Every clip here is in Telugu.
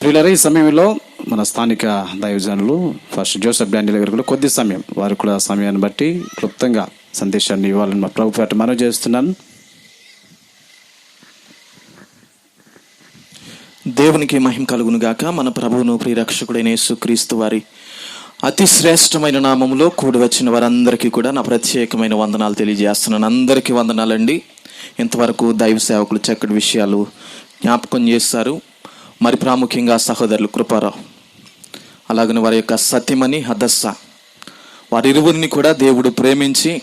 ప్రియులర ఈ సమయంలో మన స్థానిక దైవజనులు ఫస్ట్ జోసఫ్ డాండిల్ గారు కూడా కొద్ది సమయం వారు కూడా సమయాన్ని బట్టి క్లుప్తంగా సందేశాన్ని ఇవ్వాలని మా ప్రభు పేట మనవి చేస్తున్నాను. దేవునికి మహిమ కలుగును గాక. మన ప్రభువును ప్రియరక్షకుడైన యేసుక్రీస్తు వారి అతి శ్రేష్టమైన నామంలో కూడి వచ్చిన వారందరికీ కూడా నా ప్రత్యేకమైన వందనాలు తెలియజేస్తున్నాను. అందరికీ వందనాలండి. ఇంతవరకు దైవ సేవకులు చక్కటి విషయాలు జ్ఞాపకం చేస్తారు మరి ప్రాముఖ్యంగా సహోదరులు కృపారావు. అలాగని వారి యొక్క సత్యమని హదస్స. వారిరువురిని కూడా దేవుడు ప్రేమించి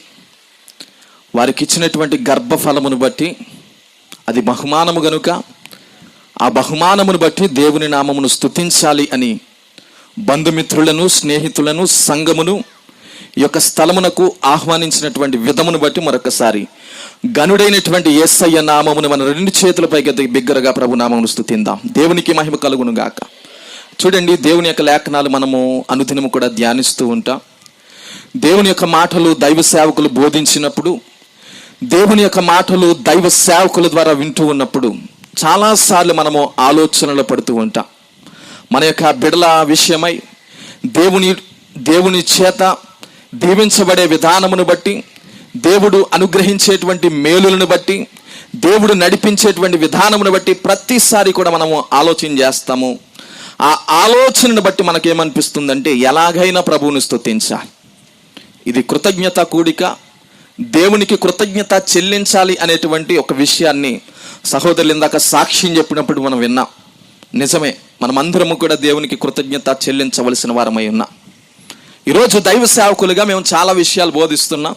వారికి ఇచ్చినటువంటి గర్భఫలమును బట్టి అది బహుమానము గనుక ఆ బహుమానమును బట్టి దేవుని నామమును స్తుతించాలి అని బంధుమిత్రులను స్నేహితులను సంఘమును ఈ యొక్క స్థలమునకు ఆహ్వానించినటువంటి విధమును బట్టి మరొకసారి. గనుడైనటువంటి యేసయ్య నామమును మన రెండు చేతులపైకి ఎత్తి బిగ్గరగా ప్రభు నామమును స్థుతిందాం దేవునికి మహిమ కలుగును గాక. చూడండి దేవుని యొక్క లేఖనాలు మనము అనుదినము కూడా ధ్యానిస్తూ ఉంటాం. దేవుని యొక్క మాటలు దైవ సేవకులు బోధించినప్పుడు దేవుని యొక్క మాటలు దైవ సేవకుల ద్వారా వింటూ ఉన్నప్పుడు చాలాసార్లు మనము ఆలోచనలు పడుతూ ఉంటాం. మన యొక్క బిడల విషయమై దేవుని దేవుని చేత దీవించబడే విధానమును బట్టి దేవుడు అనుగ్రహించేటువంటి మేలులను బట్టి దేవుడు నడిపించేటువంటి విధానమును బట్టి ప్రతిసారి కూడా మనము ఆలోచన చేస్తాము. ఆ ఆలోచనను బట్టి మనకేమనిపిస్తుందంటే ఎలాగైనా ప్రభువుని స్థుతించాలి ఇది కృతజ్ఞత కూడిక దేవునికి కృతజ్ఞత చెల్లించాలి అనేటువంటి ఒక విషయాన్ని సహోదరులు ఇందాక సాక్ష్యం చెప్పినప్పుడు మనం విన్నాం. నిజమే మనమందరము కూడా దేవునికి కృతజ్ఞత చెల్లించవలసిన వారమై ఉన్నాం. ఈరోజు దైవ సేవకులుగా మేము చాలా విషయాలు బోధిస్తున్నాం.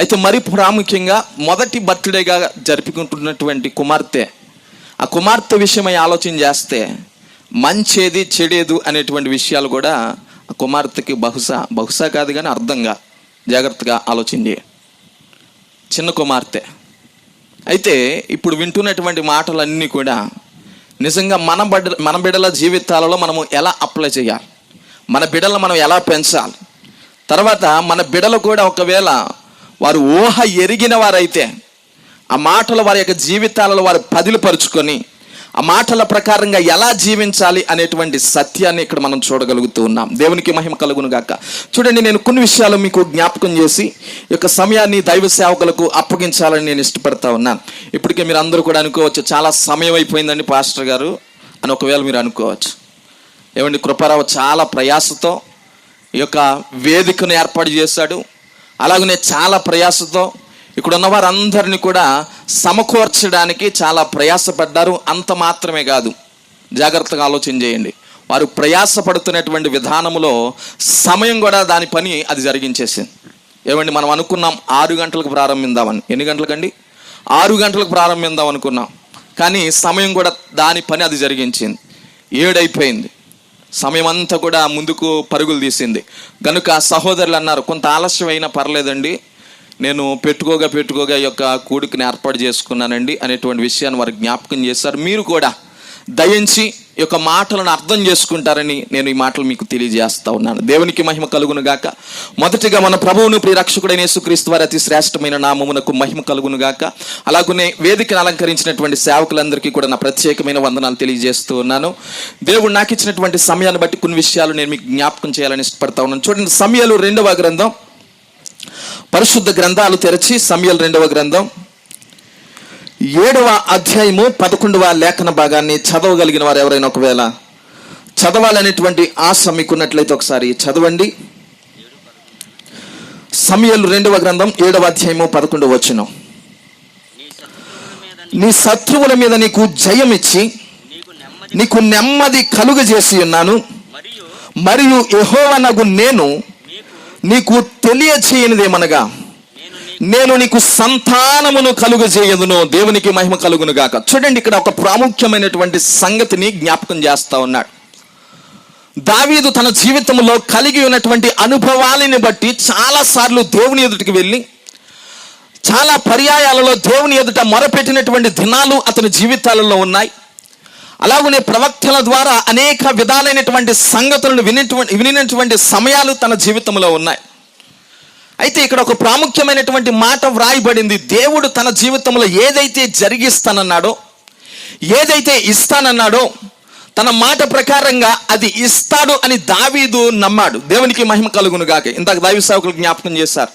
అయితే మరి ప్రాముఖ్యంగా మొదటి బర్త్డేగా జరుపుకుంటున్నటువంటి కుమార్తె ఆ కుమార్తె విషయమై ఆలోచన చేస్తే మంచేది చెడేదు అనేటువంటి విషయాలు కూడా ఆ కుమార్తెకి బహుశా బహుశా కాదు కానీ అర్థంగా జాగ్రత్తగా ఆలోచించి చిన్న కుమార్తె. అయితే ఇప్పుడు వింటున్నటువంటి మాటలన్నీ కూడా నిజంగా మన బిడ్డ మన బిడ్డల జీవితాలలో మనము ఎలా అప్లై చేయాలి? మన బిడ్డలను మనం ఎలా పెంచాలి? తర్వాత మన బిడ్డలు కూడా ఒకవేళ వారు ఊహ ఎరిగిన వారైతే ఆ మాటలు వారి యొక్క జీవితాలలో వారు పదిలిపరుచుకొని ఆ మాటల ప్రకారంగా ఎలా జీవించాలి అనేటువంటి సత్యాన్ని ఇక్కడ మనం చూడగలుగుతూ ఉన్నాం. దేవునికి మహిమ కలుగును గాక చూడండి నేను కొన్ని విషయాలు మీకు జ్ఞాపకం చేసి ఈ యొక్క సమయాన్ని దైవ సేవకులకు అప్పగించాలని నేను ఇష్టపడతా ఉన్నాను ఇప్పటికే మీరు అందరూ కూడా అనుకోవచ్చు చాలా సమయం అయిపోయిందండి పాస్టర్ గారు అని ఒకవేళ మీరు అనుకోవచ్చు. ఏమండి కృపారావు చాలా ప్రయాసతో ఈ యొక్క వేదికను ఏర్పాటు చేశాడు. అలాగనే చాలా ప్రయాసతో ఇక్కడ ఉన్న వారందరినీ కూడా సమకూర్చడానికి చాలా ప్రయాసపడ్డారు. అంత మాత్రమే కాదు. జాగ్రత్తగా ఆలోచన చేయండి. వారు ప్రయాసపడుతున్నటువంటి విధానంలో సమయం కూడా దాని పని అది జరిగించేసింది. ఏమండి మనం అనుకున్నాం ఆరు గంటలకు ప్రారంభిద్దామని. ఎన్ని గంటలకండి? ఆరు గంటలకు ప్రారంభిద్దాం అనుకున్నాం. కానీ సమయం కూడా దాని పని అది జరిగించింది. ఏడైపోయింది. సమయం అంతా కూడా ముందుకు పరుగులు తీసింది. కనుక సహోదరులు అన్నారు కొంత ఆలస్యం అయినా పర్లేదండి. నేను పెట్టుకోగా పెట్టుకోగా ఈ యొక్క కూడికని ఏర్పాటు చేసుకున్నానండి అనేటువంటి విషయాన్ని వారు జ్ఞాపకం చేశారు. మీరు కూడా దయించి యొక్క మాటలను అర్థం చేసుకుంటారని నేను ఈ మాటలు మీకు తెలియజేస్తా ఉన్నాను. దేవునికి మహిమ కలుగును గాక. మొదటిగా మన ప్రభువును ప్రియరక్షకుడైన యేసుక్రీస్తు వారి అతి శ్రేష్టమైన నామమునకు మహిమ కలుగును గాక. అలాగనే వేదికను అలంకరించినటువంటి సేవకులందరికీ కూడా నా ప్రత్యేకమైన వందనాలు తెలియజేస్తూ ఉన్నాను. దేవుడు నాకు ఇచ్చినటువంటి సమయాన్ని బట్టి కొన్ని విషయాలు నేను మీకు జ్ఞాపకం చేయాలని ఇష్టపడతా ఉన్నాను. చూడండి సమయాలు రెండవ గ్రంథం. పరిశుద్ధ గ్రంథాలు తెరచి సమయాలు రెండవ గ్రంథం. ఏడవ అధ్యాయము పదకొండవ లేఖన భాగాన్ని చదవగలిగిన వారు ఎవరైనా ఒకవేళ చదవాలనేటువంటి ఆశ మీకున్నట్లయితే ఒకసారి చదవండి. సమయలు రెండవ గ్రంథం ఏడవ అధ్యాయము పదకొండవ వచ్చిన నీ శత్రువుల మీద నీకు జయమిచ్చి నీకు నెమ్మది నీకు నెమ్మది కలుగజేసి ఉన్నాను. మరియు మరియు యెహోవనగు నేను నీకు తెలియచేయనిదేమనగా నేను నీకు సంతానమును కలుగజేయదును దేవునికి మహిమ కలుగును గాక. చూడండి ఇక్కడ ఒక ప్రాముఖ్యమైనటువంటి సంగతిని జ్ఞాపకం చేస్తా ఉన్నాడు. దావీదు తన జీవితంలో కలిగి ఉన్నటువంటి అనుభవాలని బట్టి చాలా సార్లు దేవుని ఎదుటికి వెళ్ళి చాలా పర్యాయాలలో దేవుని ఎదుట మొరపెట్టినటువంటి దినాలు అతని జీవితాలలో ఉన్నాయి. అలాగనే ప్రవక్తల ద్వారా అనేక విధాలైనటువంటి సంగతులను వినిటువంటి వినినటువంటి సమయాలు తన జీవితంలో ఉన్నాయి. అయితే ఇక్కడ ఒక ప్రాముఖ్యమైనటువంటి మాట వ్రాయబడింది. దేవుడు తన జీవితంలో ఏదైతే జరిగిస్తానన్నాడో ఏదైతే ఇస్తానన్నాడో తన మాట ప్రకారంగా అది ఇస్తాడు అని దావీదు నమ్మాడు. దేవునికి మహిమ కలుగును గాక. ఇంతకు దావి సేవకులు జ్ఞాపకం చేశారు.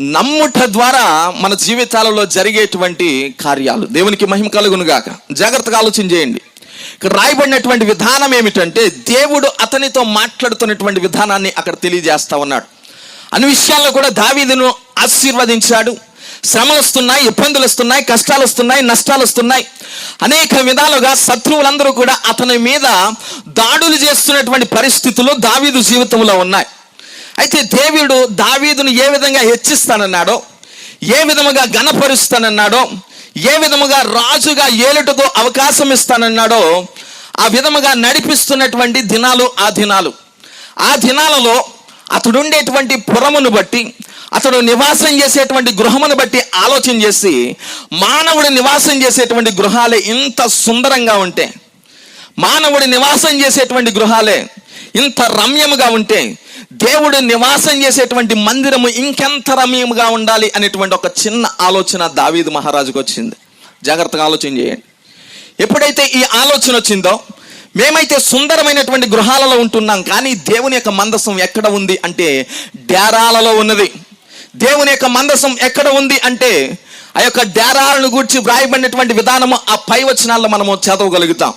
నమ్ముట ద్వారా మన జీవితాలలో జరిగేటువంటి కార్యాలు దేవునికి మహిమ కలుగును గాక. జాగ్రత్తగా ఆలోచన చేయండి. ఇక్కడ రాయబడినటువంటి విధానం ఏమిటంటే దేవుడు అతనితో మాట్లాడుతున్నటువంటి విధానాన్ని అక్కడ తెలియజేస్తా ఉన్నాడు. అన్ని విషయాల్లో కూడా దావీదును ఆశీర్వదించాడు. శ్రమలు వస్తున్నాయి ఇబ్బందులు వస్తున్నాయి కష్టాలు వస్తున్నాయి నష్టాలు వస్తున్నాయి అనేక విధాలుగా శత్రువులందరూ కూడా అతని మీద దాడులు చేస్తున్నటువంటి పరిస్థితులు దావీదు జీవితంలో ఉన్నాయి. అయితే దేవుడు దావీదును ఏ విధంగా హెచ్చిస్తానన్నాడో ఏ విధముగా గణపరుస్తానన్నాడో ఏ విధముగా రాజుగా ఏలుటకు అవకాశం ఇస్తానన్నాడో ఆ విధముగా నడిపిస్తున్నటువంటి దినాలు ఆ దినాలు. ఆ దినాలలో అతడు ఉండేటువంటి పురమును బట్టి అతడు నివాసం చేసేటువంటి గృహమును బట్టి ఆలోచన చేసి మానవుడు నివాసం చేసేటువంటి గృహాలే ఇంత సుందరంగా ఉంటే మానవుడి నివాసం చేసేటువంటి గృహాలే ఇంత రమ్యముగా ఉంటే దేవుడు నివాసం చేసేటువంటి మందిరము ఇంకెంత రమ్యముగా ఉండాలి అనేటువంటి ఒక చిన్న ఆలోచన దావీదు మహారాజుకు వచ్చింది. జాగ్రత్తగా ఆలోచన చేయండి. ఎప్పుడైతే ఈ ఆలోచన వచ్చిందో మేమైతే సుందరమైనటువంటి గృహాలలో ఉంటున్నాం కానీ దేవుని యొక్క మందసం ఎక్కడ ఉంది అంటే డేరాలలో ఉన్నది. దేవుని యొక్క మందసం ఎక్కడ ఉంది అంటే ఆ యొక్క డేరాలను గూర్చి వ్రాయబడినటువంటి విధానము ఆ పై వచనాల్లో మనము చదవగలుగుతాం.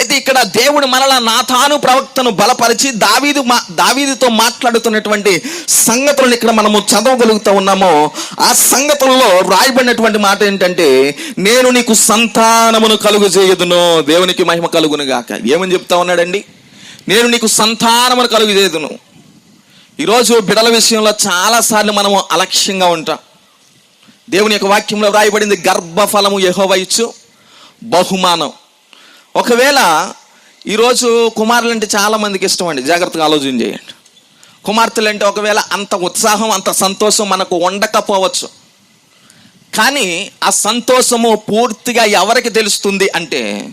అయితే ఇక్కడ దేవుడు మనల నాథాను ప్రవక్తను బలపరిచి దావీదు మా దావీదుతో మాట్లాడుతున్నటువంటి సంగతులను ఇక్కడ మనము చదవగలుగుతూ ఉన్నామో. ఆ సంగతులలో రాయబడినటువంటి మాట ఏంటంటే నేను నీకు సంతానమును కలుగు చేయదును దేవునికి మహిమ కలుగును గాక. ఏమని చెప్తా ఉన్నాడండి? నేను నీకు సంతానమును కలుగు చేయదును ఈరోజు బిడల విషయంలో చాలాసార్లు మనము అలక్ష్యంగా ఉంటాం. దేవుని యొక్క వాక్యంలో వ్రాయబడింది గర్భఫలము యెహోవా ఇచ్చు బహుమానం. ఒకవేళ ఈరోజు కుమారులు అంటే చాలా మందికి ఇష్టం అండి. జాగ్రత్తగా ఆలోచన చేయండి. కుమార్తెలు అంటే ఒకవేళ అంత ఉత్సాహం అంత సంతోషం మనకు ఉండకపోవచ్చు. కానీ ఆ సంతోషము పూర్తిగా ఎవరికి తెలుస్తుంది అంటే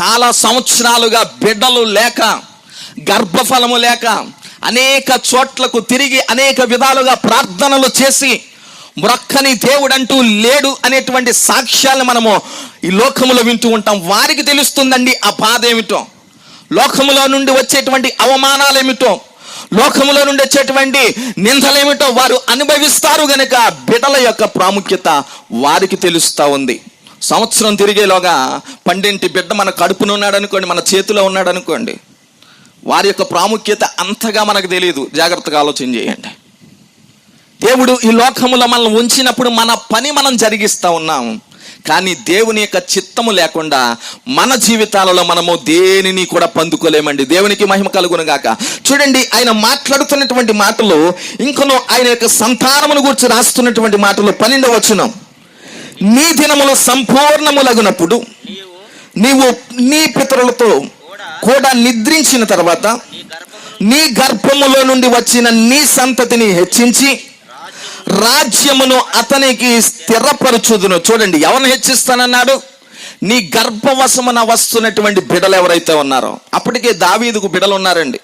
చాలా సంవత్సరాలుగా బిడ్డలు లేక గర్భఫలము లేక అనేక చోట్లకు తిరిగి అనేక విధాలుగా ప్రార్థనలు చేసి మ్రొక్కని దేవుడంటూ లేడు అనేటువంటి సాక్ష్యాలను మనము ఈ లోకములో వింటూ ఉంటాం. వారికి తెలుస్తుందండి ఆ బాధ ఏమిటో. లోకములో నుండి వచ్చేటువంటి అవమానాలు ఏమిటో. లోకములో నుండి వచ్చేటువంటి నిందలేమిటో వారు అనుభవిస్తారు గనక బిడల యొక్క ప్రాముఖ్యత వారికి తెలుస్తూ ఉంది. సంవత్సరం తిరిగేలోగా పండింటి బిడ్డ మన కడుపున ఉన్నాడు అనుకోండి మన చేతిలో ఉన్నాడు అనుకోండి వారి యొక్క ప్రాముఖ్యత అంతగా మనకు తెలియదు. జాగ్రత్తగా ఆలోచన చేయండి. దేవుడు ఈ లోకములో మనల్ని ఉంచినప్పుడు మన పని మనం జరిగిస్తూ ఉన్నాం. కానీ దేవుని యొక్క చిత్తము లేకుండా మన జీవితాలలో మనము దేనిని కూడా పొందుకోలేమండి. దేవునికి మహిమ కలుగును గాక. చూడండి ఆయన మాట్లాడుతున్నటువంటి మాటలు ఇంకను ఆయన యొక్క సంతానమును గురించి రాస్తున్నటువంటి మాటలు పన్నెండవ వచ్చిన నీ దినములు సంపూర్ణములగునప్పుడు నీవు నీ పితరులతో కూడా నిద్రించిన తర్వాత నీ గర్భములో నుండి వచ్చిన నీ సంతతిని హెచ్చించి రాజ్యమును అతనికి స్థిరపరచుదును. చూడండి ఎవరిని హెచ్చిస్తానన్నాడు? నీ గర్భవశమున వస్తున్నటువంటి బిడలు ఎవరైతే ఉన్నారో. అప్పటికే దావీదుకు బిడలు ఉన్నారండి.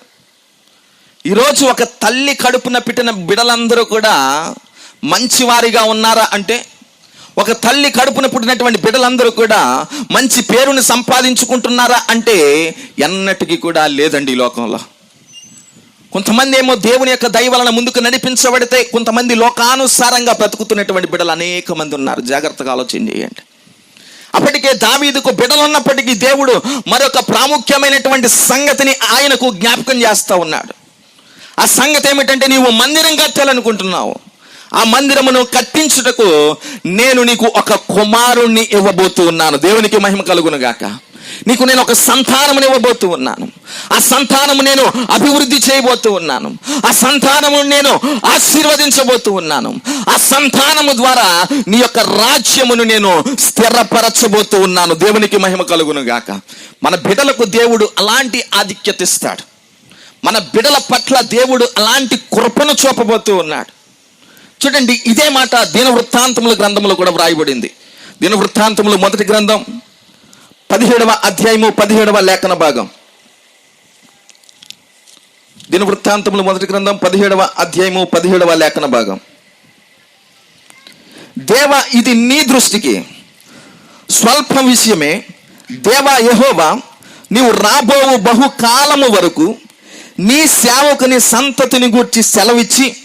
ఈరోజు ఒక తల్లి కడుపున పెట్టిన బిడలందరూ కూడా మంచివారిగా ఉన్నారా అంటే ఒక తల్లి కడుపున పుట్టినటువంటి బిడ్డలందరూ కూడా మంచి పేరుని సంపాదించుకుంటున్నారా అంటే ఎన్నటికీ కూడా లేదండి ఈ లోకంలో. కొంతమంది ఏమో దేవుని యొక్క దైవలన ముందుకు నడిపించబడితే కొంతమంది లోకానుసారంగా బ్రతుకుతున్నటువంటి బిడ్డలు అనేక మంది ఉన్నారు. జాగ్రత్తగా ఆలోచన చేయండి. అప్పటికే దావీదుకు బిడ్డలున్నప్పటికీ దేవుడు మరొక ప్రాముఖ్యమైనటువంటి సంగతిని ఆయనకు జ్ఞాపకం చేస్తా ఉన్నాడు. ఆ సంగతి ఏమిటంటే నీవు మందిరం కట్టాలనుకుంటున్నావు. ఆ మందిరమును కట్టించుటకు నేను నీకు ఒక కుమారుణ్ణి ఇవ్వబోతూ ఉన్నాను. దేవునికి మహిమ కలుగును గాక నీకు నేను ఒక సంతానం ఇవ్వబోతూ ఉన్నాను. ఆ సంతానము నేను అభివృద్ధి చేయబోతూ ఉన్నాను. ఆ సంతానము నేను ఆశీర్వదించబోతూ ఉన్నాను. ఆ సంతానము ద్వారా నీ యొక్క రాజ్యమును నేను స్థిరపరచబోతూ ఉన్నాను. దేవునికి మహిమ కలుగును గాక మన బిడలకు దేవుడు అలాంటి ఆధిక్యత ఇస్తాడు. మన బిడల పట్ల దేవుడు అలాంటి కృపను చూపబోతూ ఉన్నాడు. చూడండి ఇదే మాట దిన వృత్తాంతముల గ్రంథంలో కూడా వ్రాయబడింది. దిన వృత్తాంతములు మొదటి గ్రంథం పదిహేడవ అధ్యాయము పదిహేడవ లేఖన భాగం. దిన వృత్తాంతములు మొదటి గ్రంథం పదిహేడవ అధ్యాయము పదిహేడవ లేఖన భాగం. దేవ ఇది నీ దృష్టికి స్వల్ప విషయమే. దేవా యహోవా నీవు రాబోవు బహుకాలము వరకు నీ సేవకుని సంతతిని గూర్చి సెలవిచ్చి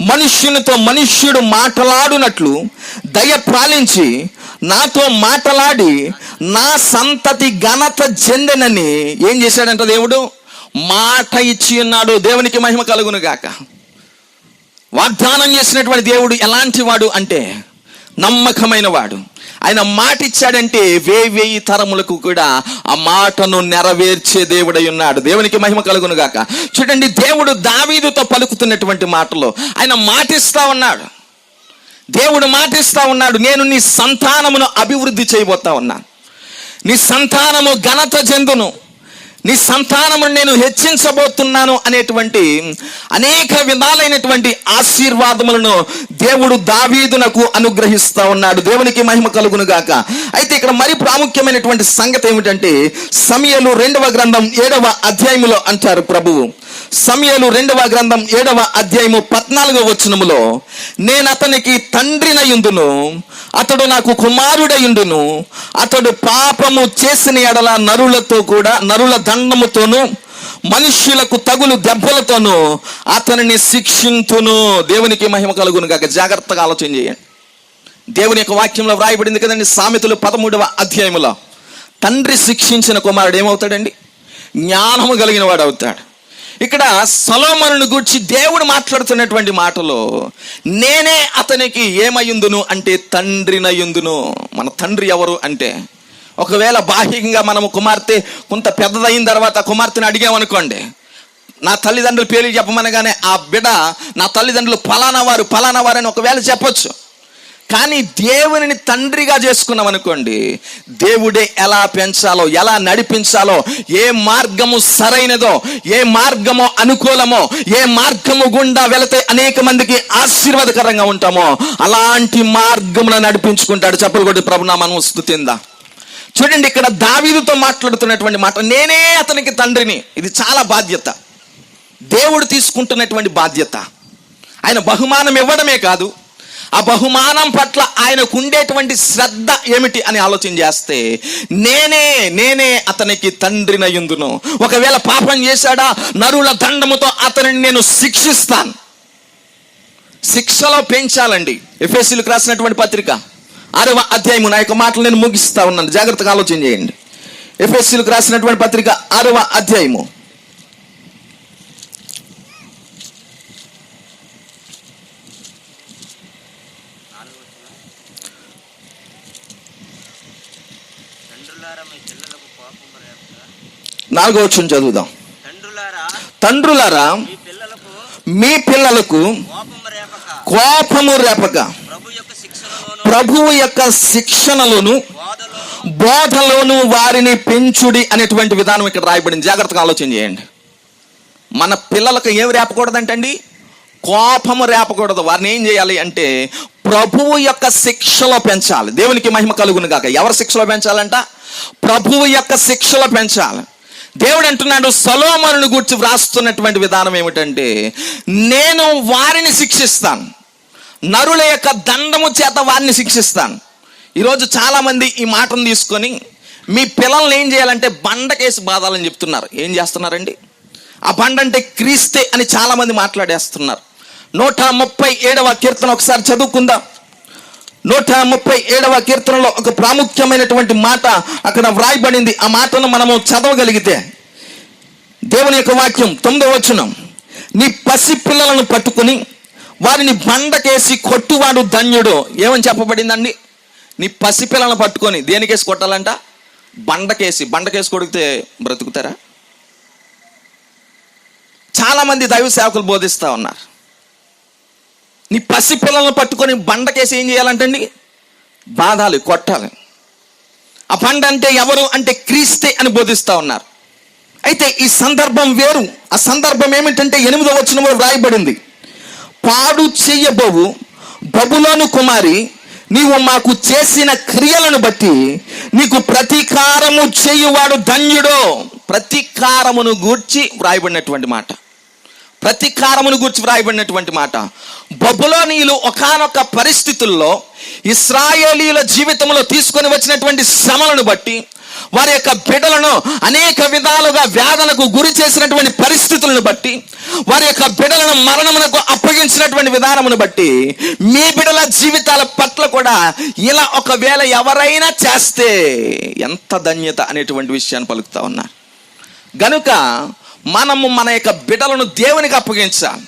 మనుష్యునితో మనుష్యుడు మాట్లాడునట్లు దయ పాలించి నాతో మాట్లాడి నా సంతతి ఘనత చెందనని ఏం చేశాడంట దేవుడు? మాట ఇచ్చి ఉన్నాడు. దేవునికి మహిమ కలుగును గాక వాగ్దానం చేసినటువంటి దేవుడు ఎలాంటి వాడు అంటే నమ్మకమైన వాడు ఆయన మాట ఇచ్చాడంటే వేయి వేయి తరములకు కూడా ఆ మాటను నెరవేర్చే దేవుడై ఉన్నాడు. దేవునికి మహిమ కలుగును గాక. చూడండి దేవుడు దావీదుతో పలుకుతున్నటువంటి మాటలో. ఆయన మాటిస్తా ఉన్నాడు. దేవుడు మాటిస్తా ఉన్నాడు. నేను నీ సంతానమును అభివృద్ధి చేయబోతా ఉన్నాను నీ సంతానము ఘనత చెందును. నీ సంతానమును నేను హెచ్చించబోతున్నాను అనేటువంటి అనేక విధాలైనటువంటి ఆశీర్వాదములను దేవుడు దావీదునకు అనుగ్రహిస్తా ఉన్నాడు. దేవునికి మహిమ కలుగును గాక. అయితే ఇక్కడ మరి ప్రాముఖ్యమైనటువంటి సంగతి ఏమిటంటే సమయలు రెండవ గ్రంథం ఏడవ అధ్యాయములో అంటారు ప్రభువు. సమయలు రెండవ గ్రంథం ఏడవ అధ్యాయము పద్నాలుగవ వచనములో నేను అతనికి తండ్రినయుందును అతడు నాకు కుమారుడయుండును అతడు పాపము చేసిన ఎడల నరులతో కూడా నరుల దండముతోను మనుష్యులకు తగులు దెబ్బలతోనూ అతనిని శిక్షింతును దేవునికి మహిమ కలుగును కాక జాగ్రత్తగా ఆలోచన చేయండి. దేవుని యొక్క వాక్యంలో వ్రాయబడింది కదండి సామెతలు పదమూడవ అధ్యాయములో. తండ్రి శిక్షించిన కుమారుడు ఏమవుతాడండి? జ్ఞానము కలిగిన వాడు అవుతాడు ఇక్కడ సలోమను గూర్చి దేవుడు మాట్లాడుతున్నటువంటి మాటలో నేనే అతనికి ఏమయ్యుందును అంటే తండ్రినయుందును మన తండ్రి ఎవరు అంటే ఒకవేళ బాహ్యంగా మనము కుమార్తె కొంత పెద్దదైన తర్వాత కుమార్తెను అడిగామనుకోండి నా తల్లిదండ్రులు పేర్లు చెప్పమనగానే ఆ బిడ నా తల్లిదండ్రులు ఫలానా వారు ఫలానా వారు అని ఒకవేళ చెప్పొచ్చు. కానీ దేవునిని తండ్రిగా చేసుకున్నాం అనుకోండి దేవుడే ఎలా పెంచాలో ఎలా నడిపించాలో ఏ మార్గము సరైనదో ఏ మార్గము అనుకూలమో ఏ మార్గము గుండా వెళితే అనేక మందికి ఆశీర్వాదకరంగా ఉంటామో అలాంటి మార్గములను నడిపించుకుంటాడు. చెప్పలు కొట్టి ప్రభునామను స్థుతిందా. చూడండి ఇక్కడ దావీదుతో మాట్లాడుతున్నటువంటి మాట నేనే అతనికి తండ్రిని. ఇది చాలా బాధ్యత. దేవుడు తీసుకుంటున్నటువంటి బాధ్యత. ఆయన బహుమానం ఇవ్వడమే కాదు ఆ బహుమానం పట్ల ఆయనకు ఉండేటువంటి శ్రద్ధ ఏమిటి అని ఆలోచన చేస్తే నేనే నేనే అతనికి తండ్రినయుందును. ఒకవేళ పాపం చేశాడా నరుల దండముతో అతనిని నేను శిక్షిస్తాను. శిక్షలో పెంచాలండి. ఎఫ్ఎస్సీలకు రాసినటువంటి పత్రిక. ఆరవ అధ్యాయము నా యొక్క మాటలు నేను ముగిస్తా ఉన్నాను. జాగ్రత్తగా ఆలోచన చేయండి. ఎఫ్ఎస్సీలకు రాసినటువంటి పత్రిక ఆరవ అధ్యాయము తండ్రులారా మీ పిల్లలకు కోపం రేపక నాలుగో వచ్చిన చదువుదాం. తండ్రులారా మీ పిల్లలకు కోపము రేపక. ప్రభు యొక్క శిక్షణలోను ప్రభువు యొక్క శిక్షణలోను బోధలోను వారిని పెంచుడి అనేటువంటి విధానం ఇక్కడ రాయబడింది. జాగ్రత్తగా ఆలోచన చేయండి. మన పిల్లలకు ఏమి రేపకూడదంటండి? కోపము రేపకూడదు. వారిని ఏం చేయాలి అంటే ప్రభువు యొక్క శిక్షలో పెంచాలి. దేవునికి మహిమ కలుగును గాక. ఎవరి శిక్షలో పెంచాలంట? ప్రభువు యొక్క శిక్షలో పెంచాలి. దేవుడు అంటున్నాడు సలోమరుని గురించి వ్రాస్తున్నటువంటి విధానం ఏమిటంటే నేను వారిని శిక్షిస్తాను. నరుల యొక్క దండము చేత వారిని శిక్షిస్తాను. ఈరోజు చాలామంది ఈ మాటను తీసుకొని మీ పిల్లల్ని ఏం చేయాలంటే బండకేసి బాధాలని చెప్తున్నారు. ఏం చేస్తున్నారండి? ఆ బండ అంటే క్రీస్తే అని చాలామంది మాట్లాడేస్తున్నారు. నూట ముప్పై ఏడవ కీర్తన ఒకసారి చదువుకుందాం. నూట ముప్పై ఏడవ కీర్తనలో ఒక ప్రాముఖ్యమైనటువంటి మాట అక్కడ వ్రాయబడింది. ఆ మాటను మనము చదవగలిగితే దేవుని యొక్క వాక్యం తొమ్మిదవ వచనం. నీ పసి పిల్లలను పట్టుకుని వారిని బండకేసి కొట్టువాడు ధన్యుడు. ఏమని చెప్పబడిందండి? నీ పసి పిల్లలను పట్టుకొని దేనికేసి కొట్టాలంట? బండకేసి. బండకేసి కొడితే బ్రతుకుతారా? చాలామంది దైవ సేవకులు బోధిస్తా ఉన్నారు. నీ పసి పిల్లలను పట్టుకొని బండకేసి ఏం చేయాలంటండి? బాధాలి కొట్టాలి. ఆ బండ అంటే ఎవరు? అంటే క్రీస్తే అని బోధిస్తా ఉన్నారు. అయితే ఈ సందర్భం వేరు. ఆ సందర్భం ఏమిటంటే ఎనిమిదో వచ్చిన వ్రాయబడింది. పాడు చెయ్యబోవు బబులోను కుమారి నీవు మాకు చేసిన క్రియలను బట్టి నీకు ప్రతీకారము చేయువాడు ధన్యుడో. ప్రతీకారమును గూర్చి వ్రాయబడినటువంటి మాట. ప్రతీకారమును గురించి వ్రాయబడినటువంటి మాట. బబులోనీయులు ఒకానొక పరిస్థితుల్లో ఇస్రాయేలీల జీవితంలో తీసుకొని వచ్చినటువంటి శ్రమలను బట్టి వారి యొక్క బిడలను అనేక విధాలుగా వ్యాధులకు గురి చేసినటువంటి పరిస్థితులను బట్టి వారి యొక్క బిడలను మరణమునకు అప్పగించినటువంటి విధానమును బట్టి మీ బిడల జీవితాల పట్ల కూడా ఇలా ఒకవేళ ఎవరైనా చేస్తే ఎంత ధన్యత అనేటువంటి విషయాన్ని పలుకుతా ఉన్నారు. గనుక మనము మన యొక్క బిడ్డలను దేవునికి అప్పగించాలి.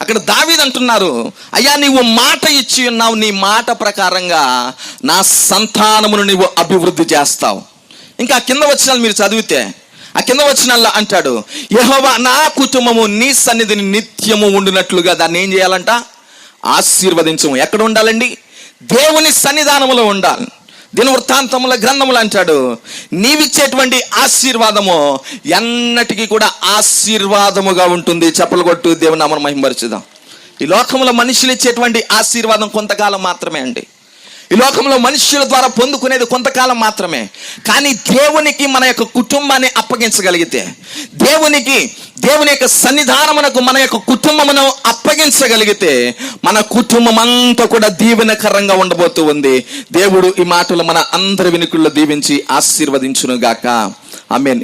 అక్కడ దావీద్ అంటున్నారు అయ్యా నీవు మాట ఇచ్చి ఉన్నావు నీ మాట ప్రకారంగా నా సంతానమును నీవు అభివృద్ధి చేస్తావు. ఇంకా కింద వచ్చిన మీరు చదివితే ఆ కింద వచ్చినల్లా అంటాడు యహోవా నా కుటుంబము నీ సన్నిధిని నిత్యము ఉండినట్లుగా దాన్ని ఏం చేయాలంట? ఆశీర్వదించము. ఎక్కడ ఉండాలండి? దేవుని సన్నిధానములో ఉండాలి. దినవృత్తాంతముల గ్రంథములు అంటాడు. నీవిచ్చేటువంటి ఆశీర్వాదము ఎన్నటికీ కూడా ఆశీర్వాదముగా ఉంటుంది. చెప్పలు కొట్టు దేవుని నామను మహిమపరచుదాం ఈ లోకంలో మనుషులు ఇచ్చేటువంటి ఆశీర్వాదం కొంతకాలం మాత్రమే అండి. ఈ లోకంలో మనుష్యుల ద్వారా పొందుకునేది కొంతకాలం మాత్రమే. కానీ దేవునికి మన యొక్క కుటుంబాన్ని అప్పగించగలిగితే దేవునికి దేవుని యొక్క సన్నిధానమునకు మన యొక్క కుటుంబమును అప్పగించగలిగితే మన కుటుంబం అంతా కూడా దీవెనకరంగా ఉండబోతూ ఉంది. దేవుడు ఈ మాటలు మన అందరి వినుకుల్లో దీవించి ఆశీర్వదించును గాక ఆమెన్.